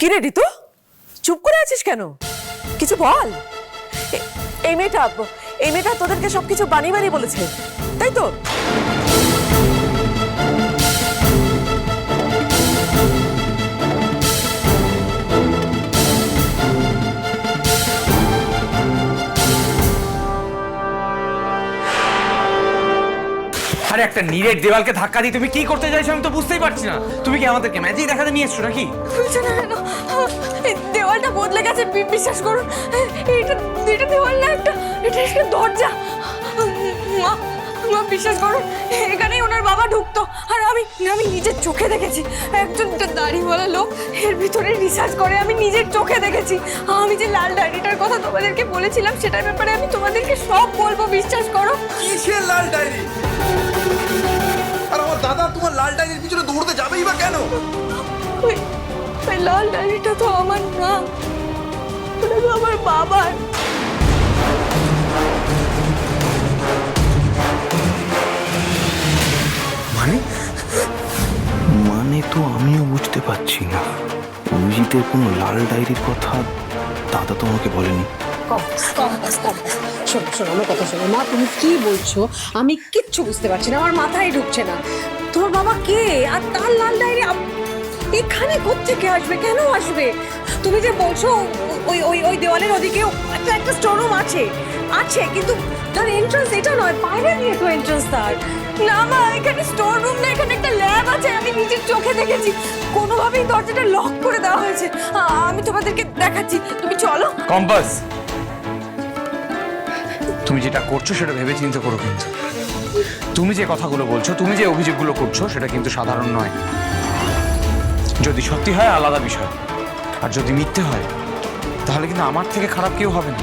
কি রে ঋতু? চুপ করে আছিস কেন? কিছু বল। এই মেয়েটা এই মেয়েটা তোদেরকে সবকিছু বানিয়ে বানিয়ে বলেছে। তাই তো? আরে একটা নিরেট দেওয়ালকে ধাক্কা দিয়ে তুমি কি করতে চাইছো আমি তো বুঝতেই পারছি না। তুমি কি আমাদেরকে ম্যাজিক দেখাতে নিয়ে এসছো নাকি? বুঝছ না কেন? এই দেওয়ালটা বদলে গেছে বি- বিশ্বাস করুন। এটা এটা দেওয়াল না একটা এটা একটা দরজা। মা মা বিশ্বাস করুন এখানেই ওনার বাবা ঢুকতো। আর আমি আমি নিজের চোখে দেখেছি। একজন একটা দাড়িওয়ালা লোক এর ভিতরে রিসার্চ করে আমি নিজের চোখে দেখেছি। আমি যে লাল ডায়েরিটার কথা তোমাদেরকে বলেছিলাম সেটার ব্যাপারে আমি তোমাদেরকে সব বলব বিশ্বাস করো। কিসের লাল ডায়েরি? আর তোমার লাল ডায়েরির পিছনে দৌড়তে যাবেই বা কেন? ওই ওই লাল ডায়েরিটা তো আমার না। ওটা তো আমার বাবার। মানে? মানে তো আমিও বুঝতে পারছি না। অভিজিতের কোনো লাল ডায়েরির কথা দাদা তো আমাকে বলেনি। শোনো শোনো, আমার কথা শোনো। মা, তুমি কি বলছো? আমি কিচ্ছু বুঝতে পারছি না, আমার মাথায় ঢুকছে না। তোমার বাবা কে? আর তার লাল ডায়েরি এখানে থেকে আসবে? কেন আসবে? তুমি যে বলছো, ওই ওই ওই দেওয়ালের ওদিকে একটা একটা স্টোররুম আছে। আছে, কিন্তু তার এন্ট্রান্স এটা নয়, বাইরে দিয়ে তো এন্ট্রান্স তার। না মা, এখানে স্টোর রুম না, এখানে একটা ল্যাব আছে, আমি নিজের চোখে দেখেছি। কোনোভাবেই দরজাটা লক করে দেওয়া হয়েছে। আমি তোমাদেরকে দেখাচ্ছি, তুমি চলো। কম্পাস তুমি যেটা করছ সেটা ভেবে চিন্তা করো কিন্তু। তুমি যে কথাগুলো বলছো তুমি যে অভিযোগগুলো করছ সেটা কিন্তু সাধারণ নয়। যদি সত্যি হয় আলাদা বিষয়। আর যদি মিথ্যে হয় তাহলে কিন্তু আমার থেকে খারাপ কেউ হবে না।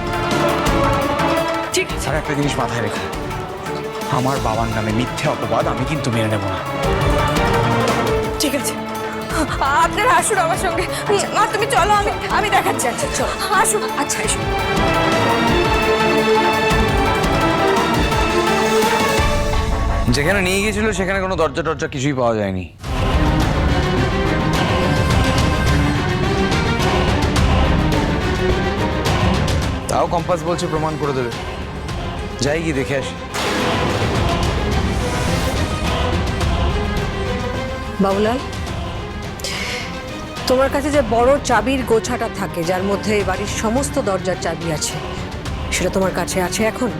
ঠিক আর একটা জিনিস মাথায় রেখো। আমার বাবার নামে মিথ্যে অপবাদ আমি কিন্তু মেনে নেব না। ঠিক আছে। আপনারা আসুন আমার সঙ্গে। মা তুমি চলো আমি আমি দেখাচ্ছি। আচ্ছা চলো। আসুন। আচ্ছা এসো যেখানে নিয়ে গিয়েছিল, সেখানে কোনো দরজা টরজা কিছুই পাওয়া যায়নি। তাও কম্পাস বলছে প্রমাণ করে দেবে। যাই গিয়ে দেখে আসি। বাবুলাল, তোমার কাছে যে বড় চাবির গোছাটা থাকে, যার মধ্যে বাড়ির সমস্ত দরজার চাবি আছে, সেটা তোমার কাছে আছে এখন?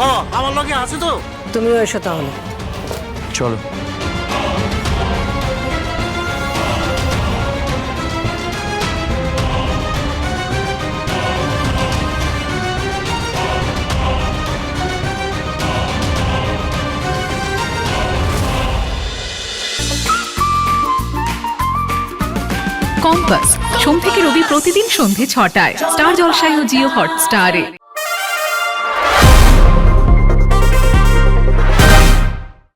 হ্যাঁ আমার লগে আছে তো। তুমিও এসো তাহলে। চলো। কম্পাস সোম থেকে রবি প্রতিদিন সন্ধে ছটায়। স্টার জলসায় ও জিও হটস্টারে।